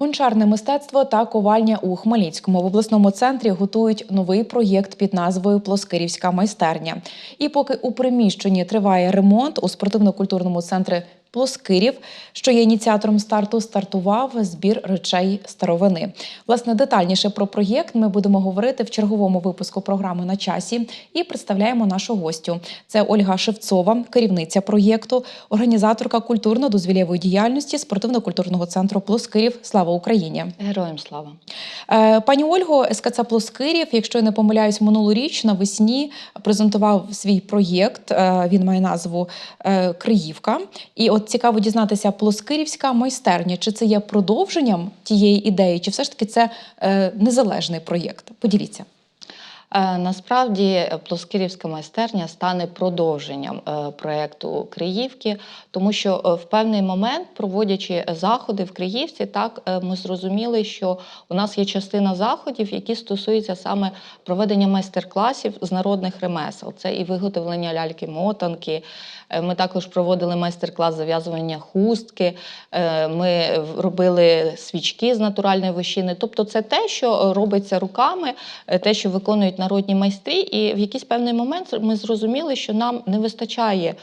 Гончарне мистецтво та ковальня у Хмельницькому в обласному центрі готують новий проєкт під назвою Плоскирівська майстерня. І поки у приміщенні триває ремонт у спортивно-культурному центрі Плоскирів, що є ініціатором старту, стартував збір речей старовини. Власне, детальніше про проєкт ми будемо говорити в черговому випуску програми на часі і представляємо нашу гостю. Це Ольга Шевцова, керівниця проєкту, організаторка культурно-дозвілєвої діяльності спортивно-культурного центру Плоскирів. Слава Україні! Героям слава. Е, Пані Ольго, СКЦ Плоскирів, якщо я не помиляюсь, минулоріч навесні презентував свій проєкт. Е, Він має назву е, Криївка. І от цікаво дізнатися, Плоскирівська майстерня, чи це є продовженням тієї ідеї, чи все ж таки це е, незалежний проєкт? Поділіться. Е, Насправді е, Плоскирівська майстерня стане продовженням е, проєкту Криївки, тому що в певний момент, проводячи заходи в Криївці, так ми зрозуміли, що у нас є частина заходів, які стосуються саме проведення майстер-класів з народних ремесел. Це і виготовлення ляльки-мотанки. Ми також проводили майстер-клас зав'язування хустки. Ми робили свічки з натуральної вощини. Тобто, це те, що робиться руками, те, що виконують народні майстри. І в якийсь певний момент ми зрозуміли, що нам не вистачає.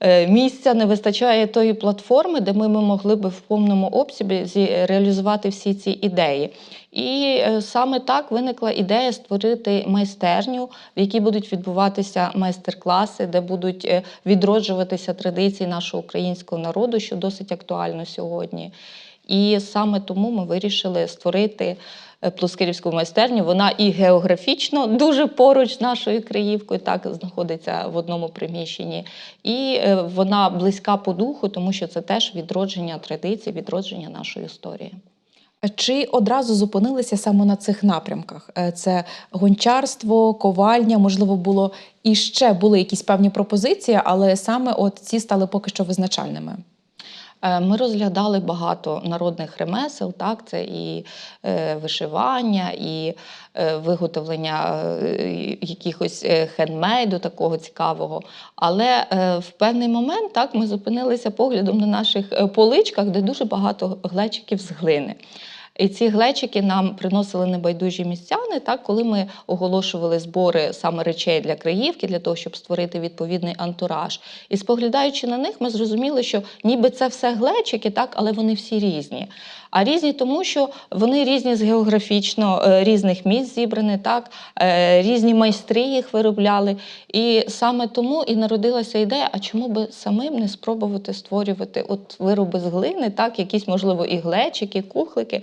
е, Місця не вистачає тої платформи, де ми, могли би в повному обсязі реалізувати всі ці ідеї. І е, саме так виникла ідея створити майстерню, в якій будуть відбуватися майстер-класи, де будуть е, відроджуватися традиції нашого українського народу, що досить актуально сьогодні. І саме тому ми вирішили створити Плоскирівську майстерню. Вона і географічно дуже поруч з нашою Криївкою, так знаходиться в одному приміщенні, і е, вона близька по духу, тому що це теж відродження традицій, відродження нашої історії. Чи одразу зупинилися саме на цих напрямках? Е, Це гончарство, ковальня, можливо, було і ще були якісь певні пропозиції, але саме от ці стали поки що визначальними. Е, Ми розглядали багато народних ремесел, так, це і е, вишивання, і е, виготовлення якихось хендмейду такого цікавого. Але в певний момент так, ми зупинилися поглядом на наших поличках, де дуже багато глечиків з глини. І ці глечики нам приносили небайдужі містяни, так, коли ми оголошували збори саме речей для краївки, для того, щоб створити відповідний антураж. І споглядаючи на них, ми зрозуміли, що ніби це все глечики, так, але вони всі різні. А різні тому, що вони різні з географічно е, різних місць зібрані, так, е, різні майстри їх виробляли. І саме тому і народилася ідея, а чому би самим не спробувати створювати от вироби з глини, так, якісь, можливо, і глечики, кухлики,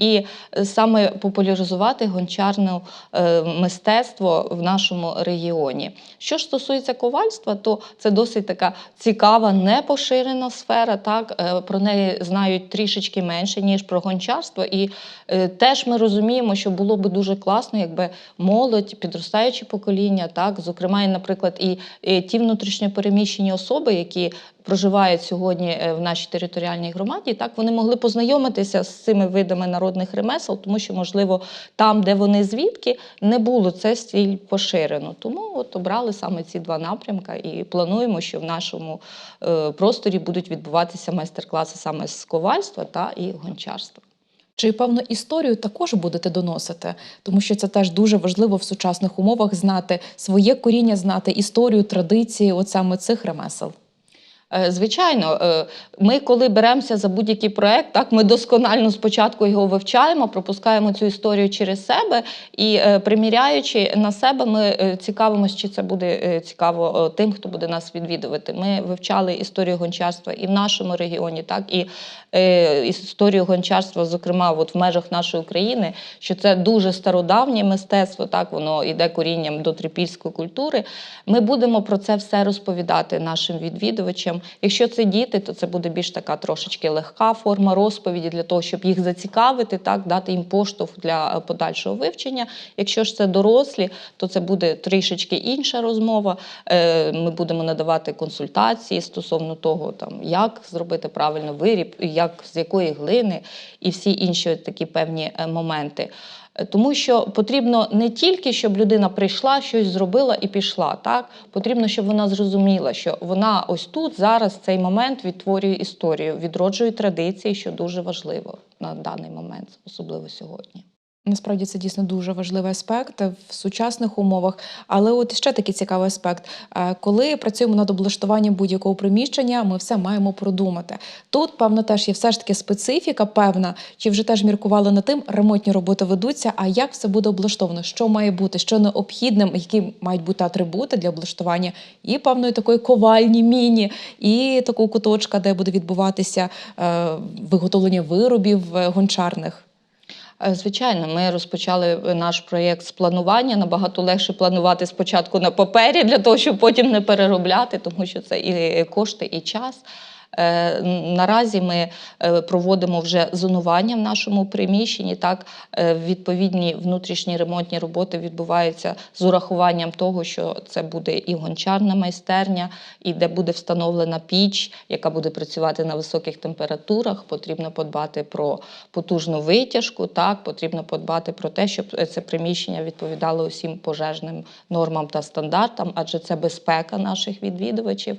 і е, саме популяризувати гончарне е, мистецтво в нашому регіоні. Що ж стосується ковальства, то це досить така цікава, непоширена сфера. Так, Е, про неї знають трішечки менше, ніж про гончарство. І теж ми розуміємо, що було би дуже класно, якби молодь, підростаючі покоління, так, зокрема, і, наприклад, і, і ті внутрішньопереміщені особи, які проживають сьогодні в нашій територіальній громаді, так вони могли познайомитися з цими видами народних ремесел, тому що, можливо, там, де вони звідки, не було це стіль поширено. Тому от обрали саме ці два напрямка і плануємо, що в нашому е, просторі будуть відбуватися майстер-класи саме з ковальства та і гончарства. Чи певну історію також будете доносити, тому що це теж дуже важливо в сучасних умовах знати своє коріння, знати історію, традиції, от саме цих ремесел. Е, Звичайно, е, ми, коли беремося за будь-який проект, так ми досконально спочатку його вивчаємо, пропускаємо цю історію через себе і е, приміряючи на себе, ми цікавимося, чи це буде цікаво тим, хто буде нас відвідувати. Ми вивчали історію гончарства і в нашому регіоні, так і історію гончарства, зокрема, от в межах нашої України, що це дуже стародавнє мистецтво, так воно йде корінням до трипільської культури. Ми будемо про це все розповідати нашим відвідувачам. Якщо це діти, то це буде більш така трошечки легка форма розповіді для того, щоб їх зацікавити, так дати їм поштовх для е, подальшого вивчення. Якщо ж це дорослі, то це буде трішечки інша розмова. Е, Ми будемо надавати консультації стосовно того, там як зробити правильно виріб, як з якої глини і всі інші такі певні е, моменти. Е, Тому що потрібно не тільки, щоб людина прийшла, щось зробила і пішла. Так потрібно, щоб вона зрозуміла, що вона ось тут зараз цей момент відтворює історію, відроджує традиції, що дуже важливо на даний момент, особливо сьогодні. Насправді це дійсно дуже важливий аспект в сучасних умовах. Але от ще такий цікавий аспект. Е, Коли працюємо над облаштуванням будь-якого приміщення, ми все маємо продумати. Тут, певно, теж є все ж таки специфіка певна, чи вже теж міркували над тим, ремонтні роботи ведуться, а як все буде облаштовано, що має бути, що необхідним, які мають бути атрибути для облаштування, і певної такої ковальні міні, і такого куточка, де буде відбуватися е, виготовлення виробів е, гончарних. Е, Звичайно, ми розпочали е, наш проєкт з планування. Набагато легше планувати спочатку на папері, для того, щоб потім не переробляти, тому що це і кошти, і час. Е, Наразі ми е, проводимо вже зонування в нашому приміщенні. Так, е, відповідні внутрішні ремонтні роботи відбуваються з урахуванням того, що це буде і гончарна майстерня, і де буде встановлена піч, яка буде працювати на високих температурах. Потрібно подбати про потужну витяжку. Так, потрібно подбати про те, щоб це приміщення відповідало усім пожежним нормам та стандартам, адже це безпека наших відвідувачів.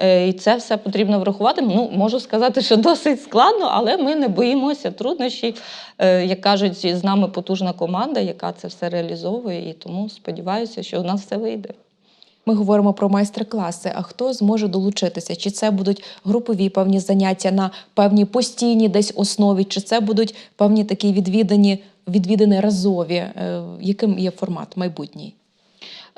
Е, І це все потрібно врахувати. Ну, можу сказати, що досить складно, але ми не боїмося труднощів. Е, Як кажуть, з нами потужна команда, яка це все реалізовує, і тому сподіваюся, що у нас все вийде. Ми говоримо про майстер-класи. А хто зможе долучитися? Чи це будуть групові певні заняття на певній постійній десь основі, чи це будуть певні такі відвідані, відвідини разові? Е, Яким є формат майбутній?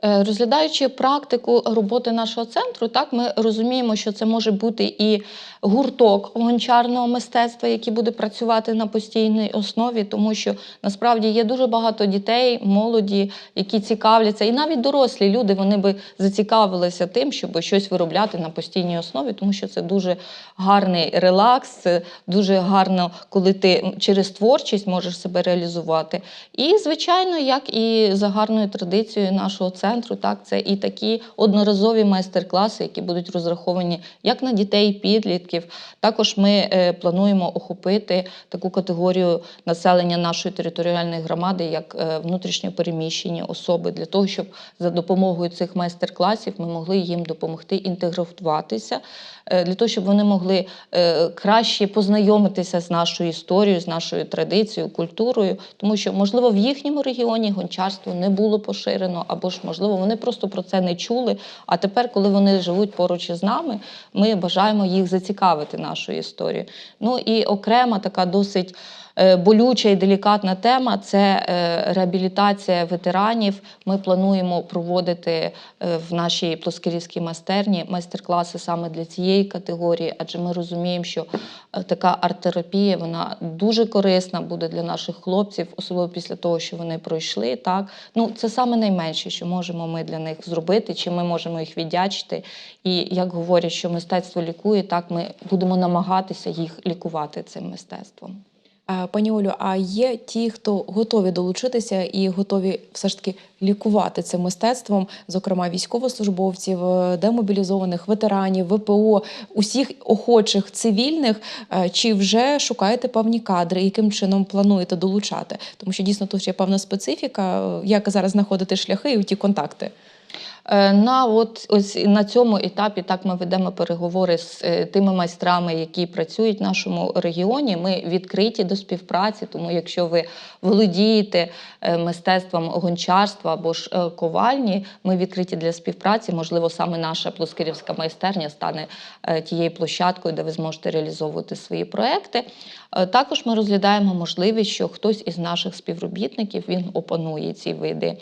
Е, Розглядаючи практику роботи нашого центру, так ми розуміємо, що це може бути і гурток гончарного мистецтва, який буде працювати на постійній основі, тому що насправді є дуже багато дітей, молоді, які цікавляться, і навіть дорослі люди вони би зацікавилися тим, щоб щось виробляти на постійній основі, тому що це дуже гарний релакс, це дуже гарно, коли ти через творчість можеш себе реалізувати. І, звичайно, як і за гарною традицією нашого центру, так це і такі одноразові майстер-класи, які будуть розраховані як на дітей, підлітків. Також ми е, плануємо охопити таку категорію населення нашої територіальної громади, як е, внутрішньо особи, для того, щоб за допомогою цих майстер-класів ми могли їм допомогти інтегруватися, е, для того, щоб вони могли краще познайомитися з нашою історією, з нашою традицією, культурою, тому що, можливо, в їхньому регіоні гончарство не було поширено, або ж, можливо, вони просто про це не чули. А тепер, коли вони живуть поруч із нами, ми бажаємо їх зацікавити нашою історією. Ну і окрема така досить. Е, Болюча і делікатна тема це е, реабілітація ветеранів. Ми плануємо проводити е, в нашій плоскирівській майстерні майстер-класи саме для цієї категорії, адже ми розуміємо, що така арт-терапія вона дуже корисна буде для наших хлопців, особливо після того, що вони пройшли. Так ну це саме найменше, що можемо ми для них зробити, чи ми можемо їх віддячити. І як говорять, що мистецтво лікує, так ми будемо намагатися їх лікувати цим мистецтвом. Е, Пані Олю, а є ті, хто готові долучитися і готові все ж таки лікувати цим мистецтвом, зокрема військовослужбовців, е, демобілізованих ветеранів, ВПО, усіх охочих цивільних, Е, чи вже шукаєте певні кадри, яким чином плануєте долучати? Тому що дійсно тут є певна специфіка, як зараз знаходити шляхи і ті контакти. Е, На от ось на цьому етапі так ми ведемо переговори з е, тими майстрами, які працюють в нашому регіоні. Ми відкриті до співпраці. Тому, якщо ви володієте е, мистецтвом гончарства або ж ковальні, ми відкриті для співпраці. Можливо, саме наша плоскирівська майстерня стане тією площадкою, де ви зможете реалізовувати свої проекти. Також ми розглядаємо можливість, що хтось із наших співробітників він опанує ці види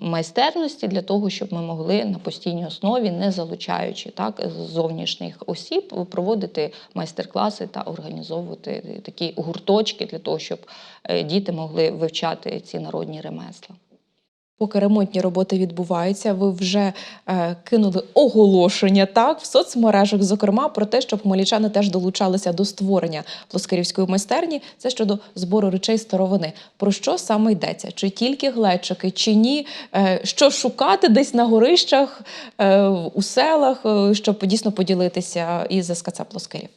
майстерності для того, щоб ми могли на постійній основі, не залучаючи так зовнішніх осіб, проводити майстер-класи та організовувати такі гурточки для того, щоб е, діти могли вивчати ці народні ремесла. Поки ремонтні роботи відбуваються, ви вже е, кинули оголошення так в соцмережах, зокрема про те, щоб хмельничани теж долучалися до створення плоскарівської майстерні. Це щодо збору речей старовини. Про що саме йдеться? Чи тільки глечики, чи ні? Е, що шукати десь на горищах, е, у селах, е, щоб дійсно поділитися із СКЦ Плоскарів?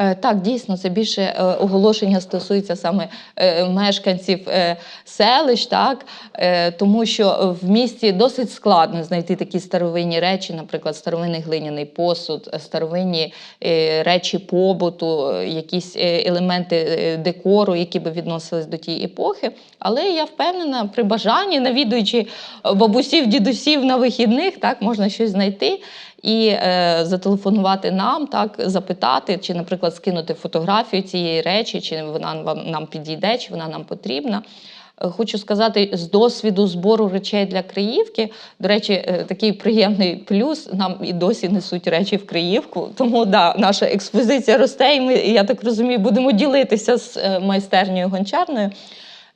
Е, Так, дійсно, це більше е, оголошення стосується саме е, мешканців селищ, так тому що в місті досить складно знайти такі старовинні речі, наприклад, старовинний глиняний посуд, старовинні речі побуту, якісь елементи декору, які би відносились до тієї епохи. Але я впевнена, при бажанні, навідуючи бабусів, дідусів на вихідних, так можна щось знайти і е, зателефонувати нам, так запитати, чи, наприклад, скинути фотографію цієї речі, чи вона нам підійде, чи вона нам потрібна. Е, Хочу сказати, з досвіду збору речей для Криївки, до речі, е, такий приємний плюс. Нам і досі несуть речі в Криївку. Тому да, наша експозиція росте, і ми, я так розумію, будемо ділитися з е, майстернею гончарною.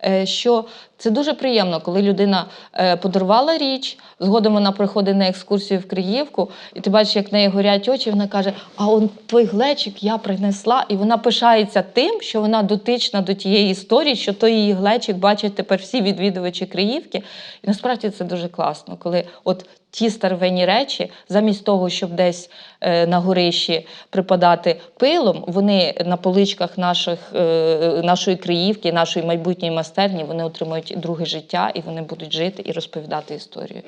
Е, Що це дуже приємно, коли людина е, подарувала річ, згодом вона приходить на екскурсію в Криївку, і ти бачиш, як в неї горять очі, вона каже: А он той глечик я принесла, і вона пишається тим, що вона дотична до тієї історії, що той її глечик бачать тепер всі відвідувачі Криївки. І насправді це дуже класно, коли от ті старовинні речі, замість того, щоб десь е, на горищі припадати пилом, вони на поличках наших, е, нашої Криївки, нашої майбутньої майстерні, вони отримують друге життя і вони будуть жити і розповідати історію.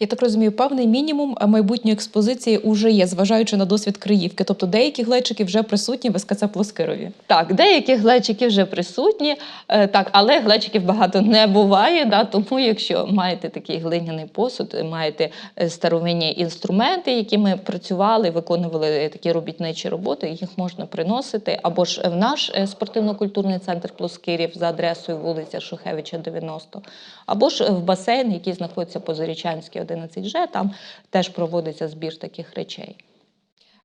Я так розумію, певний мінімум е, майбутньої експозиції уже є, зважаючи на досвід Криївки. Тобто деякі глечики вже присутні в СКЦ Плоскирові. Так, деякі глечики вже присутні, е, так, але глечиків багато не буває. Да, тому, якщо маєте такий глиняний посуд, е, маєте старовинні інструменти, які ми працювали, виконували такі робітничі роботи, їх можна приносити або ж в наш спортивно-культурний центр Плоскирів за адресою вулиця Шухевича, 90, або ж в басейн, який знаходиться по Зарічанській 11Ж, там теж проводиться збір таких речей.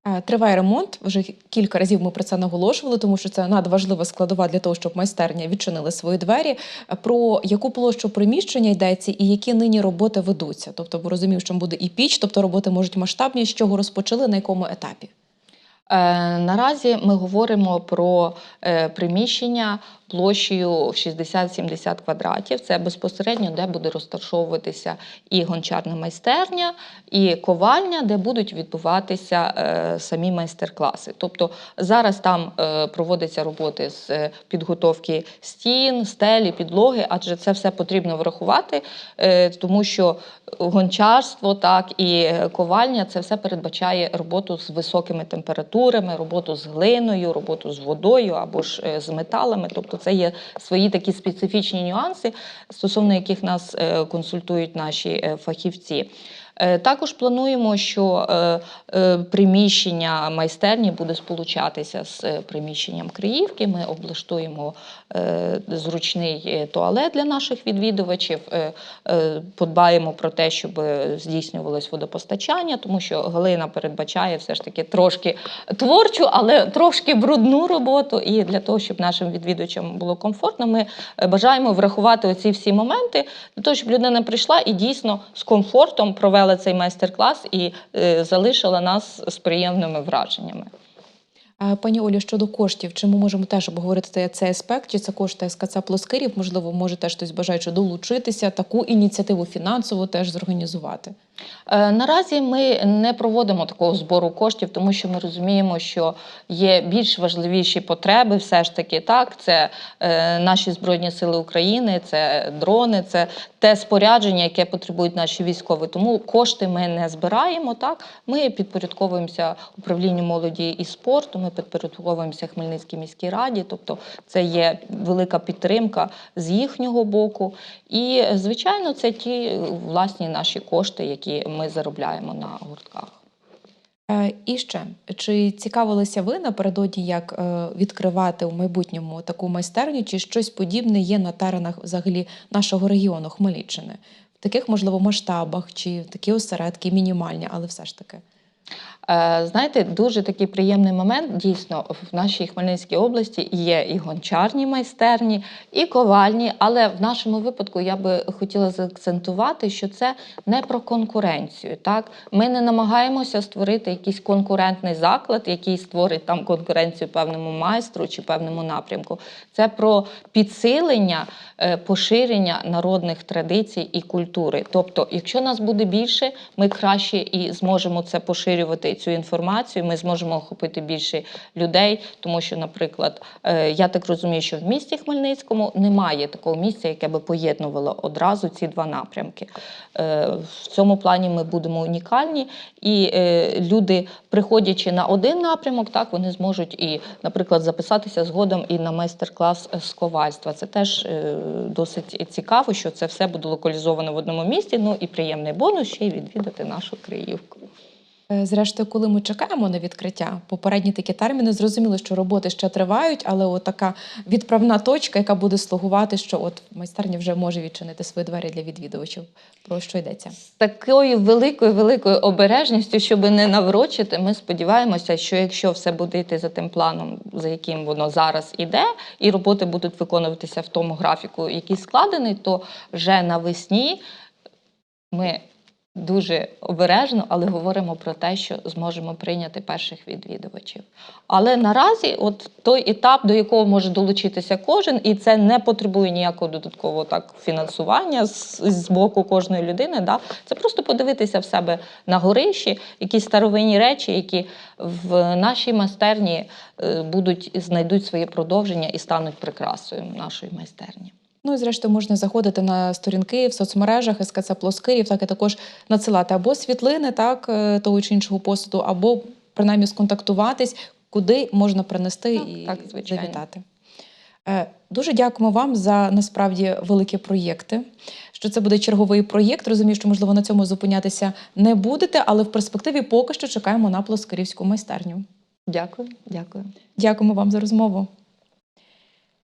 Е, Триває ремонт. Вже кілька разів ми про це наголошували, тому що це надважлива складова для того, щоб майстерня відчинили свої двері. Е, Про яку площу приміщення йдеться і які нині роботи ведуться? Тобто, бо розумів, що буде і піч, тобто роботи можуть масштабні. З чого розпочали, на якому етапі? Е, Наразі ми говоримо про приміщення площею 60-70 квадратів. Це безпосередньо, де буде розташовуватися і гончарна майстерня, і ковальня, де будуть відбуватися е, самі майстер-класи. Тобто зараз там е, проводяться роботи з е, підготовки стін, стелі, підлоги, адже це все потрібно врахувати, тому що гончарство, так і ковальня це все передбачає роботу з високими температурами, роботу з глиною, роботу з водою або ж з металами. Тобто це є свої такі специфічні нюанси, стосовно яких нас е, консультують наші е, фахівці. Е, Також плануємо, що е, е, приміщення майстерні буде сполучатися з приміщенням Криївки. Ми облаштуємо зручний туалет для наших відвідувачів, подбаємо про те, щоб здійснювалось водопостачання, тому що глина передбачає все ж таки трошки творчу, але трошки брудну роботу. І для того, щоб нашим відвідувачам було комфортно, ми бажаємо врахувати оці всі моменти для того, щоб людина прийшла і дійсно з комфортом провела цей майстер-клас і е, залишила нас з приємними враженнями. Пані Олі, щодо коштів, чи ми можемо теж обговорити цей аспект? Чи це кошти СКЦ Плоскирів? Можливо, може теж хтось бажаючи долучитися, таку ініціативу фінансово теж зорганізувати. Е, Наразі ми не проводимо такого збору коштів, тому що ми розуміємо, що є більш важливіші потреби, все ж таки так. Це е, наші збройні сили України, це дрони, це те спорядження, яке потребують наші військові. Тому кошти ми не збираємо. Так, ми підпорядковуємося управлінню молоді і спорту. Ми підпорядковуємося Хмельницькій міській раді. Тобто, це є велика підтримка з їхнього боку. І звичайно, це ті власні наші кошти, які ми заробляємо на гуртках. Е, І ще чи цікавилися ви напередодні, як е, відкривати у майбутньому таку майстерню, чи щось подібне є на теренах взагалі нашого регіону Хмельниччини? В таких, можливо, масштабах, чи такі осередки мінімальні, але все ж таки. Е, Знаєте, дуже такий приємний момент. Дійсно, в нашій Хмельницькій області є і гончарні майстерні, і ковальні. Але в нашому випадку я би хотіла заакцентувати, що це не про конкуренцію. Так, ми не намагаємося створити якийсь конкурентний заклад, який створить там конкуренцію певному майстру чи певному напрямку. Це про підсилення, е, поширення народних традицій і культури. Тобто, якщо нас буде більше, ми краще і зможемо це поширювати поширити цю інформацію. Ми зможемо охопити більше людей, тому що, наприклад, е, я так розумію, що в місті Хмельницькому немає такого місця, яке би поєднувало одразу ці два напрямки. Е, В цьому плані ми будемо унікальні, і е, люди, приходячи на один напрямок, так вони зможуть і, наприклад, записатися згодом і на майстер-клас з ковальства. Це теж досить цікаво, що це все буде локалізовано в одному місті. Ну і приємний бонус ще й відвідати нашу Криївку. Е, Зрештою, коли ми чекаємо на відкриття, попередні такі терміни, зрозуміло, що роботи ще тривають, але от така відправна точка, яка буде слугувати, що от майстерня вже може відчинити свої двері для відвідувачів. Про що йдеться? З такою великою великою обережністю, щоб не наврочити, ми сподіваємося, що якщо все буде йти за тим планом, за яким воно зараз іде, і роботи будуть виконуватися в тому графіку, який складений, то вже навесні ми дуже обережно, але говоримо про те, що зможемо прийняти перших відвідувачів. Але наразі, от той етап, до якого може долучитися кожен, і це не потребує ніякого додаткового так фінансування з, з боку кожної людини. Да? Це просто подивитися в себе на горищі, якісь старовинні речі, які в нашій майстерні е, будуть знайдуть своє продовження і стануть прикрасою нашої майстерні. Ну і зрештою можна заходити на сторінки в соцмережах СКЦ Плоскирів, так і також надсилати або світлини, так е, того чи іншого посуду, або принаймні сконтактуватись, куди можна принести Так, і так, звичайно. завітати. Е, Дуже дякуємо вам за насправді великі проєкти. Що це буде черговий проєкт. Розумію, що можливо на цьому зупинятися не будете, але в перспективі поки що чекаємо на плоскирівську майстерню. Дякую, дякую. Дякуємо вам за розмову.